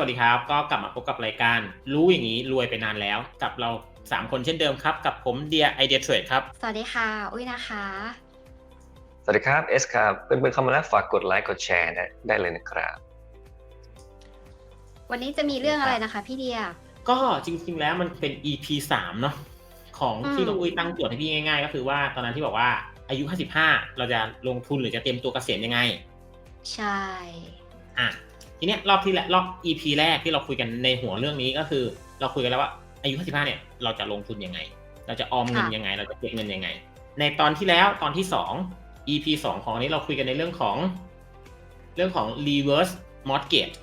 สวัสดีครับ ก็กลับมาพบกับรายการ รู้อย่างนี้รวยไปนานแล้ว กับเรา 3 คนเช่นเดิมครับ กับผมเดียไอเดียเทรดครับ สวัสดีค่ะ อุ้ยนะคะ สวัสดีครับเอสครับเพื่อนๆเข้ามาแล้วฝากกดไลค์กดแชร์ได้ได้เลยนะครับ วันนี้จะมีเรื่องอะไรนะคะพี่เดีย ก็จริงๆแล้วมันเป็น EP 3เนาะของอืมที่น้องอุ้ยตั้งโจทย์ให้พี่ง่าย ๆ ก็คือว่าตอนนั้นที่บอกว่าอายุ 55 เราจะลงทุนหรือจะเตรียมตัวเกษียณยังไง ใช่ อะ ทีเนี้ยรอบที่แล้วรอบ EP แรกที่เราคุยกันในหัวเรื่องนี้ก็คือ เราคุยกันแล้วว่าอายุ55เนี่ยเราจะลงทุนยังไง เราจะออมเงินยังไง เราจะเก็บเงินยังไง ในตอนที่แล้วตอนที่ 2 EP 2 ของอันนี้เราคุยกันในเรื่องของ เรื่องของ reverse mortgage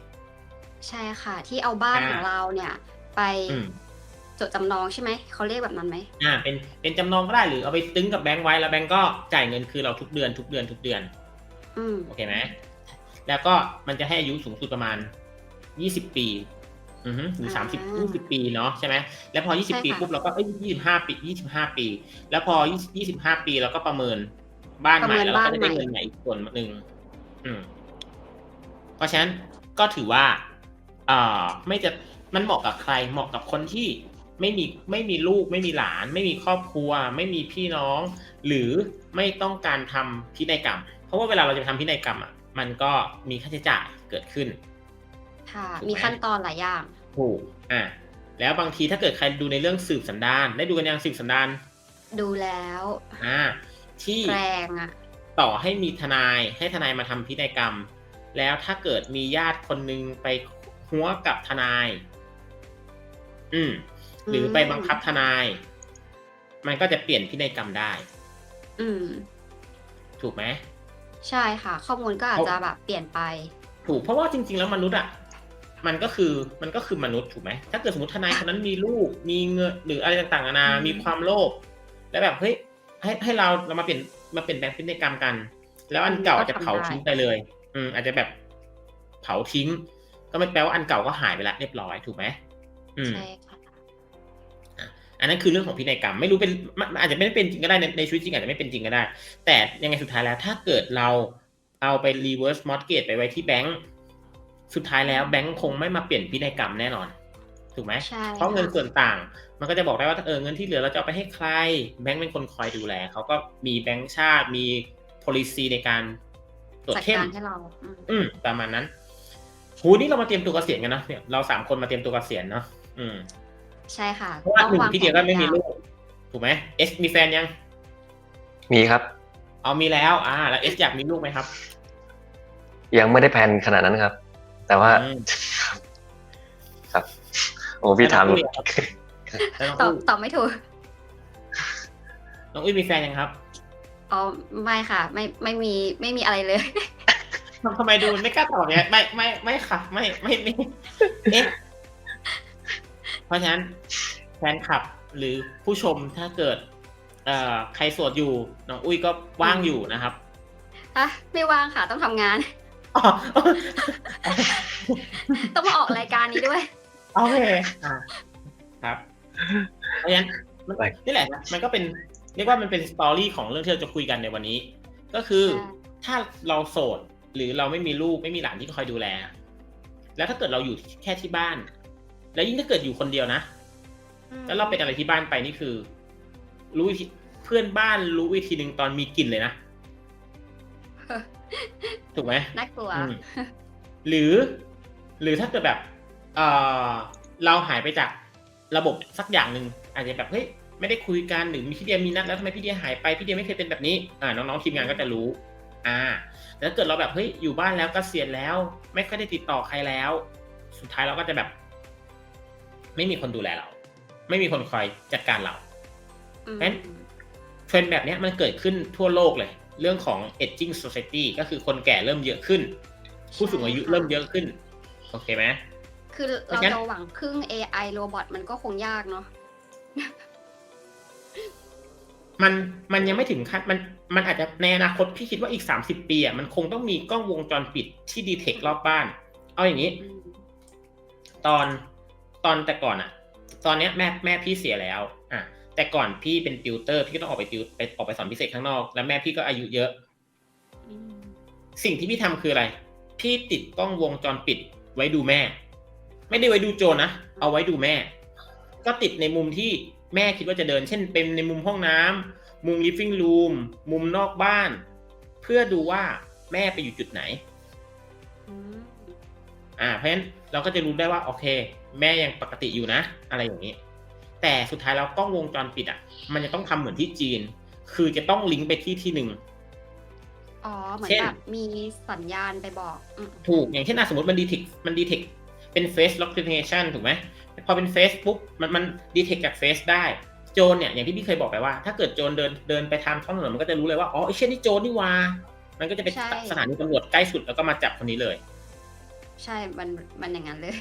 ใช่ค่ะ ที่เอาบ้านอ่าของเราเนี่ย ไปอืมจดจำนองใช่ไหมเขาเรียกแบบนั้นไหมอ่าเป็นเป็นจำนองก็ได้หรือเอาไปตึงกับแบงก์ไว้แล้วแบงก์ก็จ่ายเงินคือเราทุกเดือนทุกเดือนทุกเดือนอืมโอเคไหม แล้วก็มันจะให้อายุสูงสุดประมาณ 20 ปีอือฮึหรือสามสิบยี่สิบปีเนาะใช่ไหมแล้วพอ20ปีปุ๊บเราก็เอ้ยยี่สิบห้าปียี่สิบห้าปี แล้วพอยี่สิบห้าปีเราก็ประเมินบ้านใหม่แล้วเราก็จะได้เงินใหม่อีกส่วนหนึ่งอืมเพราะฉะนั้นก็ถือว่าอ่าไม่จะมันเหมาะกับใครเหมาะกับคนที่ไม่มีไม่มีลูกไม่มีหลาน ไม่มีครอบครัว ไม่มีพี่น้อง หรือไม่ต้องการทำพินัยกรรม เพราะว่าเวลาเราจะไปทำพินัยกรรมอะ มันก็มีค่าใช้จ่ายเกิดขึ้น ค่ะถูกไหมมีขั้นตอนหลายอย่าง ถูก อะ แล้วบางทีถ้าเกิดใครดูในเรื่องสืบสันดาน ได้ดูกันยังสืบสันดาน ดูแล้ว อ่า ที่แรงอะต่อให้มีทนายให้ทนายมาทำพินัยกรรม แล้วถ้าเกิดมีญาติคนหนึงไปหัวกับทนาย อืม หรือไปบังคับทนาย มันก็จะเปลี่ยนพินัยกรรมได้ อืม ถูกไหม ใช่ค่ะ ข้อมูลก็อาจจะแบบเปลี่ยนไป ถูกเพราะว่าจริง ๆ แล้วมนุษย์อะมันก็คือมันก็คือมนุษย์ถูกไหมถ้าเกิดสมมติทนายคนนั้นมีลูกมีเงินหรืออะไรต่างๆนานาอืมมีความโลภแล้วแบบเฮ้ยให้ให้เราเรามาเปลี่ยนมาเปลี่ยนแปลงพฤติกรรมกัน แล้วอันเก่าอาจจะเผาทิ้งไปเลย อืมอาจจะแบบเผาทิ้ง ก็ไม่แปลว่าอันเก่าก็หายไปละเรียบร้อยถูกไหมอืมใช่ค่ะ อันนั้นคือเรื่องของพินัยกรรมไม่รู้เป็นมันมันอาจจะไม่ได้เป็นจริงก็ได้ในในชีวิตจริงอาจจะไม่เป็นจริงก็ได้ แต่ยังไงสุดท้ายแล้วถ้าเกิดเราเอาไป reverse mortgage ไปไว้ที่แบงก์สุดท้ายแล้วแบงก์คงไม่มาเปลี่ยนพินัยกรรมแน่นอนถูกไหมใช่เพราะเงินค่ะส่วนต่าง มันก็จะบอกได้ว่าเออเงินที่เหลือเราจะเอาไปให้ใคร แบงก์เป็นคนคอยดูแลเขาก็มีแบงก์ชาติมี policy ในการตรวจจัดเข้มการให้เราอืมอืมประมาณนั้นหูนี่เรามาเตรียมตัวเกษียณกันเนอะเนี่ยเราสามคนมาเตรียมตัวเกษียณเนาะอืม ใช่ค่ะเพราะว่าหนึ่งต้พี่เดียก็ไม่มีแผนลูกถูกไหมเอสมีแฟนยัง มีครับ เอามีแล้ว อ่า แล้วเอสอยากมีลูกไหมครับ ยังไม่ได้แพลนขนาดนั้นครับ แต่ว่าอืมครับ โอ้พี่ถามแล้วน้องอุ้ยอะครับแล้วน้องตอบอุ้ยตอบไม่ถูกน้องอุ้ยมีแฟนยังครับอ๋อไม่ค่ะ ไม่ไม่มีไม่มีอะไรเลยทำทำไมดูไม่กล้าตอบเนี่ยไม่ไม่ไม่ค่ะ ไม่ไม่ไม่เอ๊ะ เพราะฉะนั้นแฟนคลับหรือผู้ชมถ้าเกิดเอ่อใครโสดอยู่น้องอุ้ยก็ว่างอยู่นะครับอะไม่ว่างค่ะต้องทำงานอ๋อต้องมาออกรายการนี้ด้วย โอเคอ่าครับ เพราะฉะนั้นมันไปนี่แหละนะมันก็เป็นเรียกว่ามันเป็นสตอรี่ของเรื่องที่เราจะคุยกันในวันนี้ ก็คือใช่ถ้าเราโสดหรือเราไม่มีลูกไม่มีหลานที่คอยดูแล แล้วถ้าเกิดเราอยู่แค่ที่บ้าน แล้วยิ่งถ้าเกิดอยู่คนเดียวนะ แล้วเราเป็นอะไรที่บ้านไปนี่คือ รู้วิธีเพื่อนบ้านรู้วิธีหนึ่งตอนมีกลิ่นเลยนะ ถูกไหมน่ากลัวอืมหรือ หรือถ้าเกิดแบบ เออเราหายไปจากระบบสักอย่างหนึ่งอาจจะแบบเฮ้ยไม่ได้คุยกันหรือมีพี่เดียมีนัดแล้วทำไมพี่เดียหายไปพี่เดียไม่เคยเป็นแบบนี้ อ่า น้องๆทีมงานก็จะรู้ อ่าแต่ถ้าเกิดเราแบบเฮ้ยอยู่บ้านแล้วก็เสียณแล้ว ไม่ค่อยได้ติดต่อใครแล้ว สุดท้ายเราก็จะแบบ ไม่มีคนดูแลเรา ไม่มีคนคอยจัดการเราอืมเอ๊ะเทรนด์แบบเนี้ยมันเกิดขึ้นทั่วโลกเลย เรื่องของ aging society ก็คือคนแก่เริ่มเยอะขึ้น ผู้สูงอายุเริ่มเยอะขึ้น โอเคไหมคือเพราะเราฉะนั้นจะหวังพึ่ง AI โรบอทมันก็คงยากเนาะมันมันยังไม่ถึงขั้นมันมันอาจจะในอนาคตพี่คิดว่าอีก30ปีอะมันคงต้องมีกล้องวงจรปิดที่ดีเทครอบบ้าน เอาอย่างนี้อืมตอน ตอนแต่ก่อนอะตอนเนี้ยแม่แม่พี่เสียแล้วอะแต่ก่อนพี่เป็นติวเตอร์ พี่ก็ต้องออกไปติวไปออกไปสอนพิเศษข้างนอก แล้วแม่พี่ก็อายุเยอะอืมสิ่งที่พี่ทำคืออะไร พี่ติดกล้องวงจรปิดไว้ดูแม่ ไม่ได้ไว้ดูโจรนะ เอาไว้ดูแม่ ก็ติดในมุมที่แม่คิดว่าจะเดิน เช่น เป็นในมุมห้องน้ำมุม living room มุมนอกบ้าน เพื่อดูว่าแม่ไปอยู่จุดไหน อืมอ่าเพราะฉะนั้นเราก็จะรู้ได้ว่าโอเค แม่ยังปกติอยู่นะ อะไรอย่างนี้ แต่สุดท้ายแล้วกล้องวงจรปิดอะ มันจะต้องทำเหมือนที่จีน คือจะต้องลิงก์ไปที่ที่หนึ่งอ๋อเหมือนเช่นแบบมีสัญญาณไปบอกอืมถูกอย่างเช่นอะสมมติมันดีเทคมันดีเทคเป็น face recognition ถูกไหมพอเป็น face ปุ๊บมันมันดีเทคจาก face ได้โจรเนี่ยอย่างที่พี่เคยบอกไปว่า ถ้าเกิดโจรเดินเดินไปทางท้องถนนมันก็จะรู้เลยว่าอ๋อไอ้เช่นนี่โจรนี่วามันก็จะไปสถานีตำรวจใกล้สุดแล้วก็มาจับคนนี้เลย ใช่ มัน มันอย่างนั้นเลย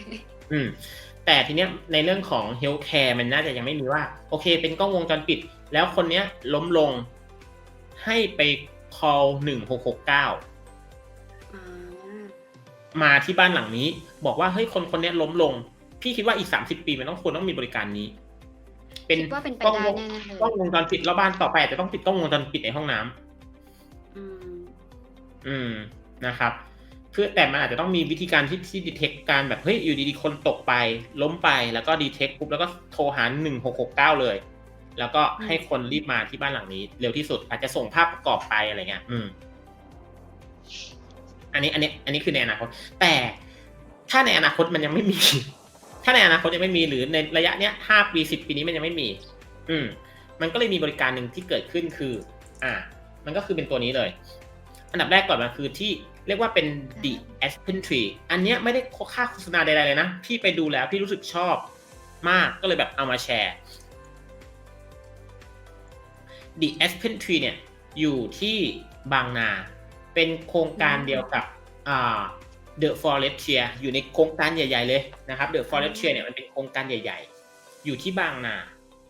อืม แต่ทีเนี้ยในเรื่องของ healthcare มันน่าจะยังไม่มีว่า โอเค เป็นกล้องวงจรปิด แล้วคนเนี้ยล้มลง ให้ไป call หนึ่งหกหกเก้าอ่ามาที่บ้านหลังนี้ บอกว่าเฮ้ยคนคนเนี้ยล้มลง พี่คิดว่าอีกสามสิบปีมันต้องควรต้องมีบริการนี้ เป็นคิดว่าเป็นไปกล้องได้วงแน่ๆเลยกล้องวงจรปิดแล้วบ้านต่อไปอาจจะต้องติดกล้องวงจรปิดในห้องน้ำอืม อืมนะครับ เพื่อแต่มันอาจจะต้องมีวิธีการที่ที่ดีเทคการแบบเฮ้ยอยู่ดีๆคนตกไป ล้มไปแล้วก็ดีเทคปุ๊บแล้วก็โทรหาหนึ่งหกหกเก้าเลย แล้วก็ให้คนรีบมาที่บ้านหลังนี้ เร็วที่สุดอาจจะส่งภาพประกอบไปอะไรเงี้ย อืม อันนี้ อันนี้ อันนี้คือในอนาคต แต่ถ้าในอนาคตมันยังไม่มี ถ้าในอนาคตยังไม่มีหรือในระยะเนี้ยห้าปีสิบปีนี้มันยังไม่มี อืม มันก็เลยมีบริการหนึ่งที่เกิดขึ้นคือ อ่า มันก็คือเป็นตัวนี้เลย อันดับแรกก่อนมันคือที่ เรียกว่าเป็น the aspen tree อันเนี้ยไม่ได้ค่าโฆษณาใดๆเลยนะ พี่ไปดูแล้วพี่รู้สึกชอบมากก็เลยแบบเอามาแชร์ the aspen tree เนี่ยอยู่ที่บางนา เป็นโครงการเดียวกับ The Forestier อยู่ในโครงการใหญ่ ๆ เลยนะครับ The Forestier เนี่ยมันเป็นโครงการใหญ่ ๆ อยู่ที่บางนา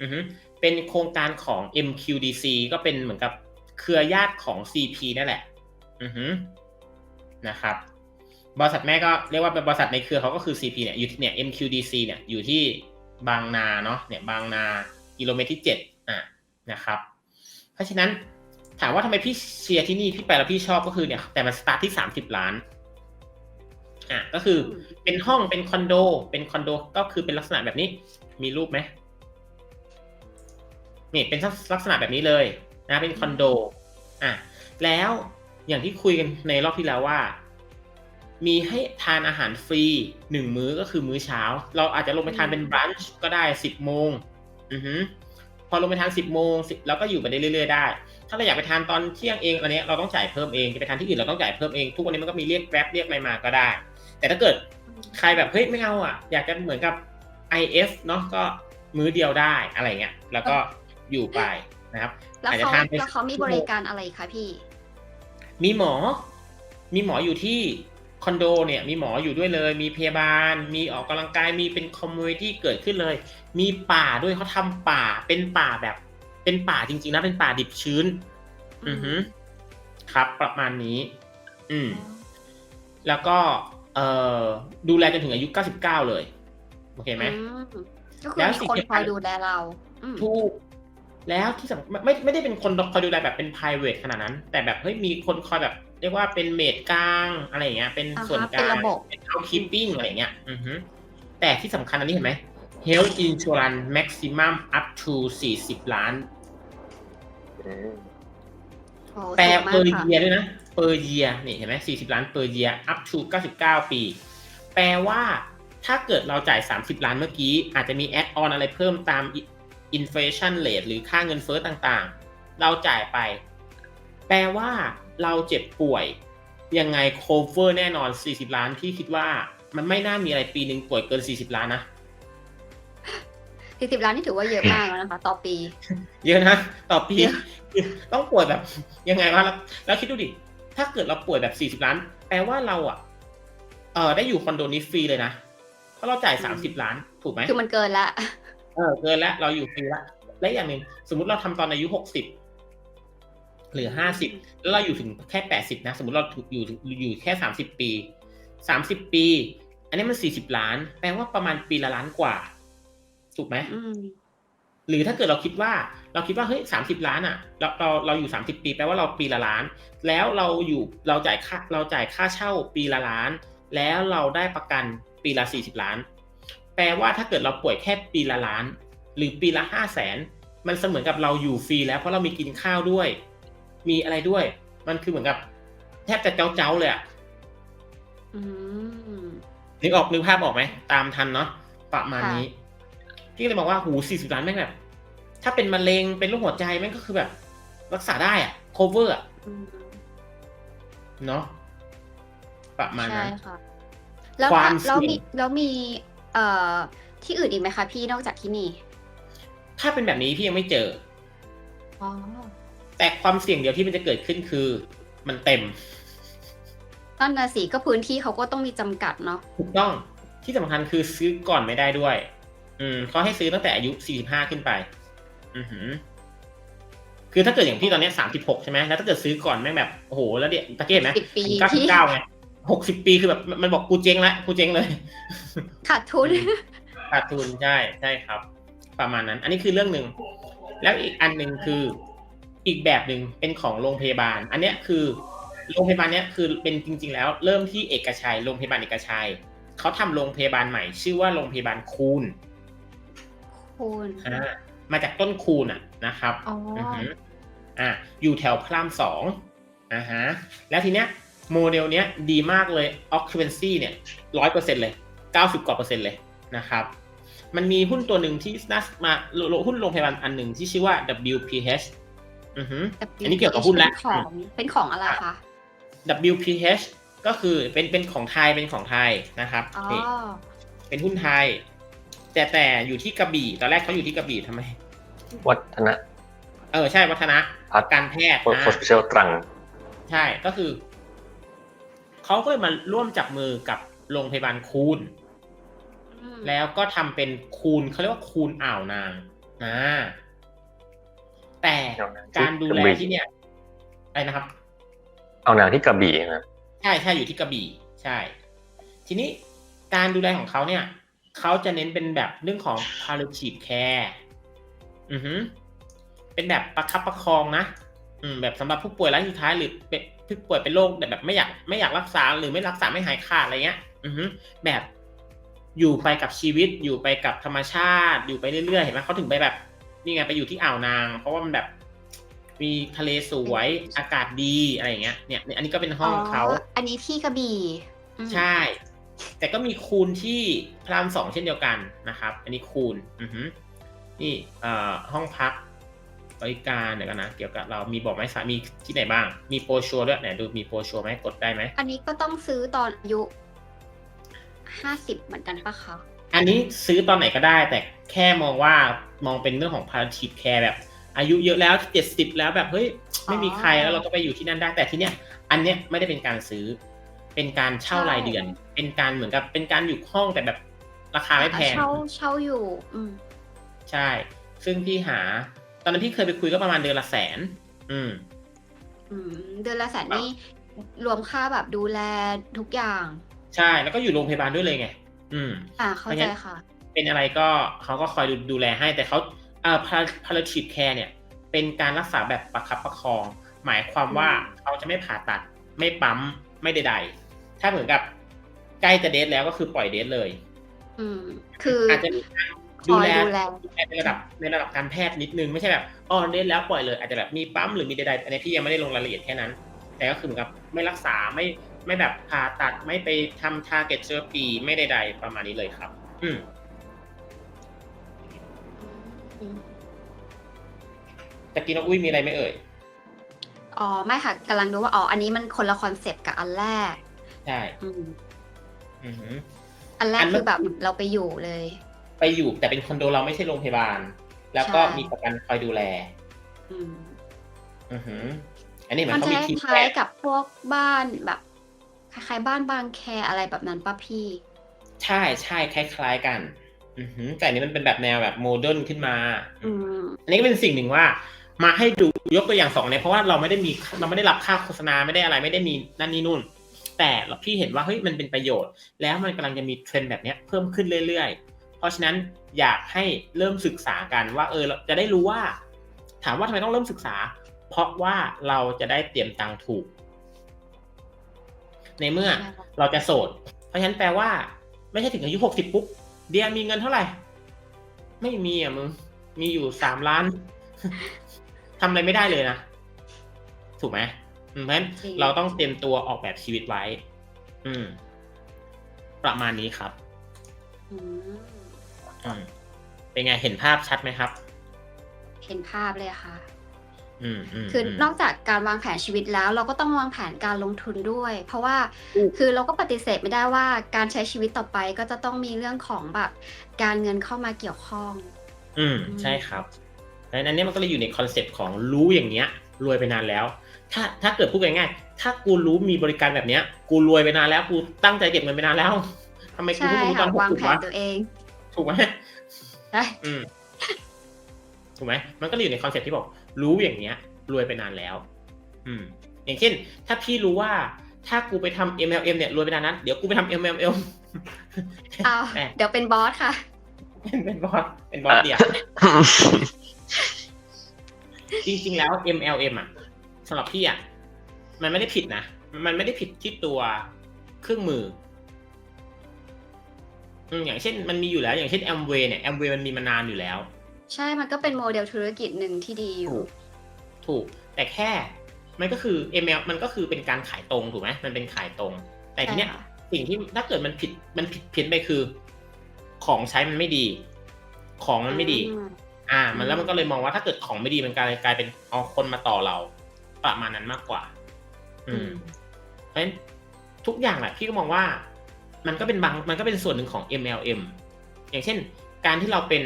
อือฮึเป็นโครงการของ MQDC ก็เป็นเหมือนกับเครือญาติของ CP นั่นแหละ อือฮึ นะครับบริษัทแม่ก็เรียกว่าเป็นบริษัทในเครือเขาก็คือ CP เนี่ยอยู่ที่เนี่ย MQDC เนี่ยอยู่ที่บางนาเนาะเนี่ยบางนากิโลเมตรที่เจ็ดอะนะครับ เพราะฉะนั้นถามว่าทำไมพี่เชียร์ที่นี่พี่ไปแล้วพี่ชอบก็คือเนี่ย แต่มันสตาร์ทที่สามสิบล้านอะก็คือเป็นห้องเป็นคอนโด เป็นคอนโดก็คือเป็นลักษณะแบบนี้ มีรูปไหมนี่เป็นลักษณะแบบนี้เลยนะเป็นคอนโดอะแล้ว อย่างที่คุยกันในรอบที่แล้วว่า มีให้ทานอาหารฟรีหนึ่งมื้อก็คือมื้อเช้า เราอาจจะลงไปทานเป็นบรันช์ก็ได้สิบโมงอือฮึพอลงไปทานสิบโมง10แล้วก็อยู่ไปได้เรื่อยๆได้ ถ้าเราอยากไปทานตอนเที่ยงเองอันเนี้ยเราต้องจ่ายเพิ่มเองจะไปทานที่อื่นเราต้องจ่ายเพิ่มเองทุกวันนี้มันก็มีเรียกแกร็บเรียกอะไรมาก็ได้ แต่ถ้าเกิดใครแบบเฮ้ยไม่เอาอะ อยากจะเหมือนกับ IF เนาะก็มื้อเดียวได้อะไรเงี้ยแล้วก็อยู่ไปนะครับแล้วอาจจะเขาทานไปแล้วเขามีบริการอะไรคะพี่ มีหมอ มีหมออยู่ที่คอนโดเนี่ยมีหมออยู่ด้วยเลย มีพยาบาล มีออกกำลังกาย มีเป็นคอมมูนิตี้เกิดขึ้นเลย มีป่าด้วยเขาทำป่า เป็นป่าแบบ เป็นป่าจริงๆนะ เป็นป่าดิบชื้น อือฮึครับ ประมาณนี้ อืม แล้วก็ เอ่อ ดูแลจนถึงอายุ 99 เลย โอเคไหมอืมก็คือแล้วมีสิ่งคนที่คอยดูแลเราอืมถูก แล้วที่สำไม่ไม่ไม่ได้เป็นคนคอยดูแลแบบเป็น private ขนาดนั้น แต่แบบเฮ้ยมีคนคอยแบบ เรียกว่าเป็นเมดกลางอะไรอย่างเงี้ยเป็นอ่าฮะส่วนกเป็นลางระบบ เป็น housekeeping อะไรอย่างเงี้ยอือฮึแต่ที่สำคัญอันนี้เห็นไหม health insurance maximum up to 40 ล้าน อืมโอ้แปลถูกมาเปกอร์ค่ะเยียด้วยนะเปอร์เยียนี่เห็นไหม40ล้านเปอร์เยีย up to 99ปี แปลว่าถ้าเกิดเราจ่าย30ล้านเมื่อกี้ อาจจะมีแอดออนอะไรเพิ่มตาม inflation rate หรือค่าเงินเฟ้อต่างๆ เราจ่ายไป แปลว่าเราเจ็บป่วย ยังไง cover แน่นอน 40 ล้านพี่คิดว่ามันไม่น่ามีอะไรปีหนึ่งป่วยเกิน 40 ล้านนะสี่สิบล้านนี่ถือว่าเยอะมากแล้วนะคะ ต่อปี เยอะนะ ต่อปีเยอะต้องป่วยแบบ ยังไงวะแล้วแล้วคิดดูดิ ถ้าเกิดเราป่วยแบบ 40 ล้าน แปลว่าเราอะ เออได้อยู่คอนโดนี้ฟรีเลยนะ เพราะเราจ่าย 30 ล้าน ถูกไหมคือมันเกินละ เออเกินแล้วเราอยู่ฟรีละและอย่างหนึ่งสมมุติเราทำตอนอายุ60หรือ50แล้วเราอยู่ถึงแค่80นะ สมมติเราถูกอยู่อยู่แค่30ปี30ปี อันนี้มัน40ล้าน แปลว่าประมาณปีละล้านกว่า ถูกไหมอืมหรือถ้าเกิดเราคิดว่า เราคิดว่าเฮ้ยสามสิบล้านอะ เราเราเราอยู่สามสิบปีแปลว่าเราปีละล้าน แล้วเราอยู่เราจ่ายค่าเราจ่ายค่าเช่าปีละล้าน แล้วเราได้ประกันปีละสี่สิบล้าน แปลว่าถ้าเกิดเราป่วยแค่ปีละล้าน หรือปีละห้าแสนมันเสมือนกับเราอยู่ฟรีแล้วเพราะเรามีกินข้าวด้วย มีอะไรด้วย มันคือเหมือนกับ แทบจะเจ้าเจ้าๆเลยอะอืมนึกออกนึกภาพออกไหมตามทันเนาะประมาณค่ะนี้พี่ก็เลยบอกว่าหูสี่สิบล้านแม่งแบบ ถ้าเป็นมะเร็งเป็นโรคหัวใจแม่งก็คือแบบ รักษาได้อะ cover อะอืมเนาะประมาณใช่นั้นค่ะแล้วความแล้วเสี่มียงแล้วมี เอ่อที่อื่นอีกไหมคะพี่นอกจากที่นี่ถ้าเป็นแบบนี้พี่ยังไม่เจอ อ๋อแต่ความเสี่ยงเดียวที่มันจะเกิดขึ้นคือ มันเต็มนั่นนะสิก็พื้นที่เขาก็ต้องมีจำกัดเนาะถูกต้องที่สำคัญคือซื้อก่อนไม่ได้ด้วย อืมเขาให้ซื้อตั้งแต่อายุ 45 ขึ้นไป อือหือ คือถ้าเกิดอย่างพี่ตอนเนี้ย36ใช่ไหมแล้วถ้าเกิดซื้อก่อนแม่งแบบโอ้โหแล้วเดี๋ยวตะเกียบไหมสิบปีเก้าสิพี่บเก้าไง หกสิบปีคือแบบมันบอกกูเจ๊งละกูเจ๊งเลย ขาดทุนขาดทุนใช่ใช่ครับ ประมาณนั้น อันนี้คือเรื่องหนึ่งแล้วอีกอันหนึ่งคืออีกแบบหนึ่งเป็นของโรงพยาบาล อันเนี้ยคือโรงพยาบาลเนี้ยคือเป็นจริง ๆ แล้ว เริ่มที่เอกชัยโรงพยาบาลเอกชัยเขาทำโรงพยาบาลใหม่ ชื่อว่าโรงพยาบาลคูนคุณอ่ามาจากต้นคูนอะนะครับอ๋อออหืออะอยู่แถวพระรามสองอ่าฮะแล้วทีเนี้ย โมเดลเนี้ยดีมากเลย occupancy เนี่ยร้อยเปอร์เซ็นเลยเก้าสิบกว่าเปอร์เซ็นต์เลยนะครับ มันมีหุ้นตัวหนึ่งที่น่ามาโลหุ้นโรงพยาบาลอันหนึ่งที่ชื่อว่า WPH อือหืออันนี้เกี่ยวกับหุ้นแล้วเป็นของเป็นของอะไรคะ WPH ก็คือเป็นเป็นของไทยเป็นของไทยนะครับอ๋อนี่เป็นหุ้นไทย แต่แต่อยู่ที่กระบี่ตอนแรกเขาอยู่ที่กระบี่ทำไม วัฒนะ เออใช่วัฒนะพัฒการแพทย์โฮนะสปิเชียลตรัง ใช่ก็คือ เขาก็เลยมาร่วมจับมือกับโรงพยาบาลคูนอืมแล้วก็ทำเป็นคูนเขาเรียกว่าคูนอ่าวนางนะแต่อ่าวนางที่การดูแลกระบี่ที่เนี่ยอะไรนะครับเอานางที่กระบี่นะใช่ใช่อยู่ที่กระบี่ใช่ ทีนี้การดูแลของเขาเนี่ยเขาจะเน้นเป็นแบบเรื่องของ palliative care อือหือเป็นแบบประคับประคองนะ อืมแบบสำหรับผู้ป่วยรายสุดท้ายหรือ เป็นผู้ป่วยเป็นโรคแบบไม่อยากไม่อยากรักษาหรือไม่รักษาไม่หายขาดอะไรเงี้ย อือหือแบบอยู่ไปกับชีวิตอยู่ไปกับธรรมชาติ อยู่ไปเรื่อยๆเห็นไหมเขาถึงไปแบบนี่ไงไปอยู่ที่อ่าวนาง เพราะว่ามันแบบ มีทะเลสวยอากาศดีอะไรอย่างเงี้ยเนี่ยเนี่ยอันนี้ก็เป็นห้องเขาอันนี้ที่กระบี่อืมใช่ แต่ก็มีคูณที่พระรามสองเช่นเดียวกันนะครับ อันนี้คูณอือฮึนี่เอ่อห้องพัก บริการเดี๋ยวกันนะ เกี่ยวกับเรามีบอกไหมสามีที่ไหนบ้าง มีโปรชัวร์ด้วยไหนดูมีโปรชัวร์ไหมกดได้ไหมอันนี้ก็ต้องซื้อตอนอายุห้าสิบเหมือนกันปะคะ อันนี้ซื้อตอนไหนก็ได้ แต่แค่มองว่ามองเป็นเรื่องของ palliative care แบบ อายุเยอะแล้วเจ็ดสิบแล้วแบบเฮ้ยไม่มีใครแล้วเราก็ไปอยู่ที่นั่นได้แต่ที่เนี้ยอันเนี้ยไม่ได้เป็นการซื้อ เป็นการเช่ารายเดือน เป็นการเหมือนกับเป็นการอยู่ห้องแต่แบบราคาไม่แพงเช่าเช่าอยู่ อืมใช่ ซึ่งพี่หา ตอนนั้นพี่เคยไปคุยก็ประมาณเดือนละแสน อืม อืมเดือนละแสนนี่รวมค่าแบบดูแลทุกอย่าง ใช่แล้วก็อยู่โรงพยาบาลด้วยเลยไง อืม อ่าเข้าใจค่ะ เป็นอะไรก็เขาก็คอยดูดูแลให้แต่เขาเอ่อ palliative care เนี่ย เป็นการรักษาแบบประคับประคอง หมายความว่าอืมเขาจะไม่ผ่าตัด ไม่ปั๊มไม่ใดๆถ้าเหมือนกับใกล้จะเดทแล้วก็คือปล่อยเดทเลย อืม คืออาจจะมีการค ดูอยแลดูแลในระดับในระดับการแพทย์นิดนึงไม่ใช่แบบอ๋อเดทแล้วปล่อยเลยอาจจะแบบมีปั๊มหรือมีใดๆอันนี้พี่ยังไม่ได้ลงรายละเอียดแค่นั้น แต่ก็คือเหมือนกับไม่รักษาไม่ไม่แบบผ่าตัดไม่ไปทำ target therapy ไม่ใดๆประมาณนี้เลยครับอืมอืมตะกี้น้องอุ้ยมีอะไรไหมเอ่ยอ๋อไม่ค่ะกำลังดูว่าอ๋ออันนี้มันคนละคอนเซปต์กับอันแรก ใช่ อืมอือหืออันแรอักนเมื่คืออแบบเราไปอยู่เลย ไปอยู่แต่เป็นคอนโดเราไม่ใช่โรงพยาบาล แล้วก็ใช่ มีประกันคอยดูแล อืมอือหือ อันนี้เหมือมันนเขาจะมีทีมคแพล้ายทย์ๆกับพวกบ้านแบบคล้ายๆบ้านบางแคอะไรแบบนั้นป่ะพี่ ใช่ใช่คล้าย ๆ กัน อือหือแต่อันนี้มันเป็นแบบแนวแบบโมเดิร์นขึ้นมา อืม อันนี้ก็เป็นสิ่งหนึ่งว่า มาให้ดูยกตัวอย่างสองเนี่ยเพราะว่าเราไม่ได้มีเราไม่ได้รับค่าโฆษณาไม่ได้อะไรไม่ได้มีนั่นนี่นู่น แต่พี่เห็นว่าเฮ้ยมันเป็นประโยชน์ แล้วมันกำลังจะมีเทรนด์แบบเนี้ยเพิ่มขึ้นเรื่อยๆเพ ราะฉะนั้นอยากให้เริ่มศึกษากันว่าเออเราจะได้รู้ว่า ถามว่าทำไมต้องเริ่มศึกษา เพราะว่าเราจะได้เตรียมตังค์ถูก ในเมื่อใช่ค่ะเราจะโสด เพราะฉะนั้นแปลว่า ไม่ใช่ถึงอายุหกสิบปุ๊บเดียมีเงินเท่าไหร่ ไม่มีอะมึงมีอยู่สามล้านทำอะไรไม่ได้เลยนะ ถูกไหมอืมเพราะฉะนั้นจริงเราต้องเตรียมตัวออกแบบชีวิตไว้ อืม ประมาณนี้ครับ อืม อืมเป็นไงเห็นภาพชัดไหมครับ เห็นภาพเลยค่ะ อืมอืมคือมนอกจากการวางแผนชีวิตแล้ว เราก็ต้องวางแผนการลงทุนด้วย เพราะว่าอืม คือเราก็ปฏิเสธไม่ได้ว่าการใช้ชีวิตต่อไปก็จะต้องมีเรื่องของแบบการเงินเข้ามาเกี่ยวข้องอืมอืม ใช่ครับดังนั้นเนี่ยมันก็เลยอยู่ในคอนเซปต์ของรู้อย่างเงี้ย รวยไปนานแล้ว ถ้าถ้าเกิดพูดง่ายๆถ้ากูรู้มีบริการแบบเนี้ย กูรวยไปนานแล้ว กูตั้งใจเก็บเงินไปนานแล้วทำไมกูใช่เพิ่งรู้ตอค่ะนหกวางสิบแผนวะตัวเอง ถูกไหมใช่อืมถูกไหมมันก็เลยอยู่ในคอนเซ็ปต์ที่บอก รู้อย่างเงี้ย รวยไปนานแล้ว อืม อย่างเช่น ถ้าพี่รู้ว่า ถ้ากูไปทำ MLM เนี่ยรวยไปนานนั้นเดี๋ยวกูไปทำ MLM อ้าวแหม่เดี๋ยวเป็นบอสค่ะเป็นเป็นบอสเป็นบอสเดียวจริงๆแล้ว MLM อะสำหรับพี่อะมันไม่ได้ผิดนะ มันไม่ได้ผิดที่ตัวเครื่องมือ อืมอย่างเช่นมันมีอยู่แล้ว อย่างเช่น Amway เนี่ย Amway มันมีมานานอยู่แล้ว ใช่ มันก็เป็นโมเดลธุรกิจหนึ่งที่ดีอยู่ ถูก ถูก แต่แค่ มันก็คือ ML มันก็คือเป็นการขายตรงถูกไหมมันเป็นขายตรง แต่ทีเนี้ย ใช่ค่ะ สิ่งที่ถ้าเกิดมันผิด มันผิดเพี้ยนไปคือ ของใช้มันไม่ดี ของมันไม่ดี อืม อ่า มันอืมแล้วมันก็เลยมองว่าถ้าเกิดของไม่ดีมันกลายกลายเป็นเอาคนมาต่อเรา ประมาณนั้นมากกว่า อืม เพราะฉะนั้นทุกอย่างแหละพี่ก็มองว่า มันก็เป็นบางมันก็เป็นส่วนหนึ่งของ MLM อย่างเช่น การที่เราเป็น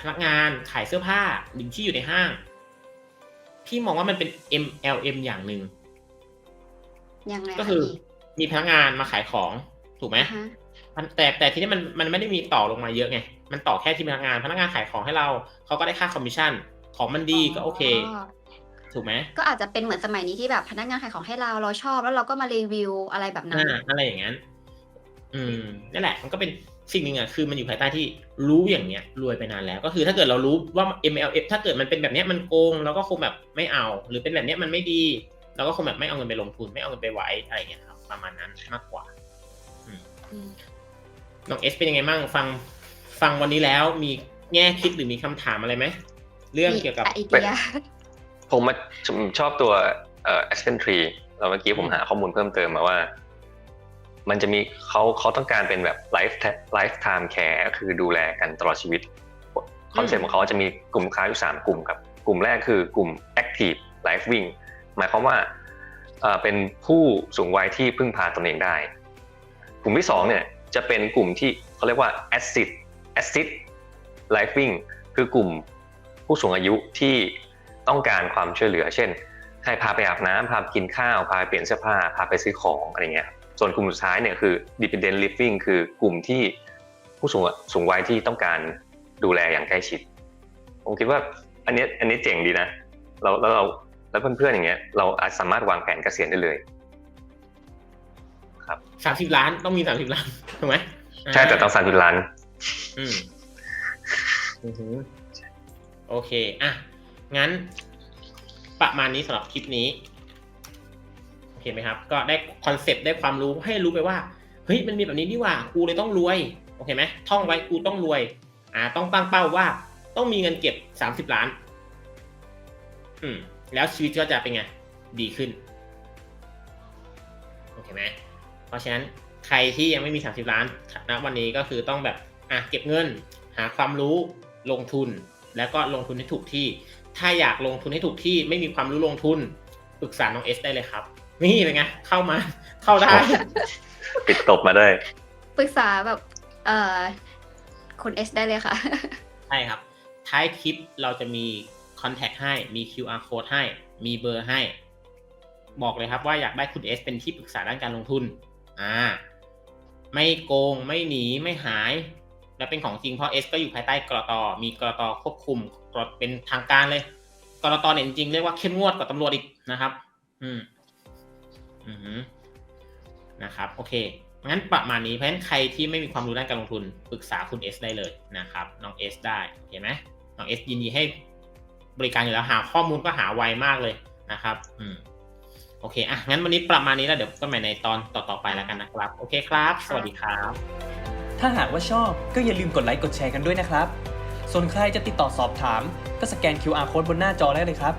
พนักงานขายเสื้อผ้าหรือที่อยู่ในห้าง พี่มองว่ามันเป็น MLM อย่างหนึ่งยังไงก็คืออีกมีพนักงานมาขายของถูกไหมอ่าฮะมันแต่แต่ทีนี้มันมันไม่ได้มีต่อลงมาเยอะไง มันต่อแค่ที่พนักงาน พนักงานขายของให้เราเขาก็ได้ค่าคอมมิชชั่น ของมันดีก็โอเค ถูกไหมก็อาจจะเป็นเหมือนสมัยนี้ที่แบบพนักงานขายของให้เราเราชอบแล้วเราก็มารีวิวอะไรแบบนั้นอ่าอะไรอย่างนั้น อืมนั่นแหละ มันก็เป็นสิ่งหนึ่งอะคือมันอยู่ภายใต้ที่รู้อย่างเนี้ยรวยไปนานแล้ว ก็คือถ้าเกิดเรารู้ว่า MLF ถ้าเกิดมันเป็นแบบเนี้ยมันโกงเราก็คงแบบไม่เอา หรือเป็นแบบเนี้ยมันไม่ดีเราก็คงแบบไม่เอาเงินไปลงทุนไม่เอาเงินไปไว้อะไรอย่างเงี้ยครับประมาณนั้นมากกว่าอืมน้องเอสเป็นยังไงบ้างฟังฟังวันนี้แล้วมีแง่คิดหรือมีคำถามอะไรไหมเรื่องเกี่ยวกับมีไอเดียผมมาผมชอบตัวเอ่อ Aspen Tree แล้วเมื่อกี้ผมหาข้อมูลเพิ่มเติมมาว่า มันจะมีเขาเขาต้องการเป็นแบบ life lifetime care ก็คือดูแลกันตลอดชีวิตคอนเซ็ปต์ของเขาจะมีกลุ่มลูกค้าอยู่สามกลุ่มครับ กลุ่มแรกคือกลุ่ม active living หมายความว่าเอ่อเป็นผู้สูงวัยที่พึ่งพาตนเองได้ กลุ่มที่สองเนี่ยจะเป็นกลุ่มที่เขาเรียกว่า acid acid living คือกลุ่มผู้สูงอายุที่ต้องการความช่วยเหลือ เช่น ให้พาไปอาบน้ำพาไปกินข้าว พาไปเปลี่ยนเสื้อผ้า พาไปซื้อของอะไรเงี้ย ส่วนกลุ่มสุดท้ายเนี่ยคือ dependent living คือกลุ่มที่ผู้สูงสูงวัยที่ต้องการดูแลอย่างใกล้ชิด ผมคิดว่าอันเนี้ยอันนี้เจ๋งดีนะเราแล้วเราแล้วเพื่อนๆอย่างเงี้ย เราอาจสามารถวางแผนเกษียณได้เลยสามสิบล้านต้องมีสามสิบล้านถูกไหมใช่แต่ต้องสามสิบล้าน อืมอือหือโอเค อะ งั้น ประมาณนี้สำหรับคลิปนี้ โอเคไหมครับ ก็ได้คอนเซปต์ได้ความรู้ให้รู้ไปว่าเฮ้ยมันมีแบบนี้นี่ว่ากูเลยต้องรวยโอเคไหมท่องไว้กูต้องรวยอ่าต้องตั้งเป้าว่าต้องมีเงินเก็บสามสิบล้าน อืมแล้วชีวิตก็จะเป็นไงดีขึ้นโอเคไหมเพราะฉะนั้นใครที่ยังไม่มี 30 ล้านณวันนี้ก็คือต้องแบบอะเก็บเงิน หาความรู้ลงทุน แล้วก็ลงทุนให้ถูกที่ ถ้าอยากลงทุนให้ถูกที่ไม่มีความรู้ลงทุนปรึกษาน้องเอสได้เลยครับ นี่เป็นไง เข้ามา เข้าได้ ปิดตบมาได้ปรึกษาแบบเอ่อคุณเอสได้เลยค่ะ ใช่ครับ ท้ายคลิปเราจะมีคอนแทคให้ มี QR code ให้ มีเบอร์ให้ บอกเลยครับว่าอยากได้คุณเอสเป็นที่ปรึกษาด้านการลงทุน อ่า ไม่โกง ไม่หนี ไม่หาย และเป็นของจริงเพราะเอสก็อยู่ภายใต้กรตมีกรตควบคุมกรตเป็นทางการเลย กรตเนี่ยจริงๆเรียกว่าเข้มงวดกว่าตำรวจอีกนะครับ อืมอือหือ นะครับ โอเค งั้นประมาณนี้ เพราะฉะนั้นใครที่ไม่มีความรู้ด้านการลงทุนปรึกษาคุณเอสได้เลยนะครับ น้องเอสได้โอเคไหมน้องเอสยินดีให้บริการอยู่แล้วหาข้อมูลก็หาไวมากเลยนะครับ อืมโอเค อะ งั้นวันนี้ประมาณนี้แล้วเดี๋ยวก็ใหม่ในตอนต่อ ๆ ไปแล้วกันนะครับ โอเคครับ สวัสดีครับ ถ้าหากว่าชอบก็อย่าลืมกดไลค์ กดแชร์กันด้วยนะครับ ส่วนใครจะติดต่อสอบถาม ก็สแกน QR code บนหน้าจอได้เลยครับ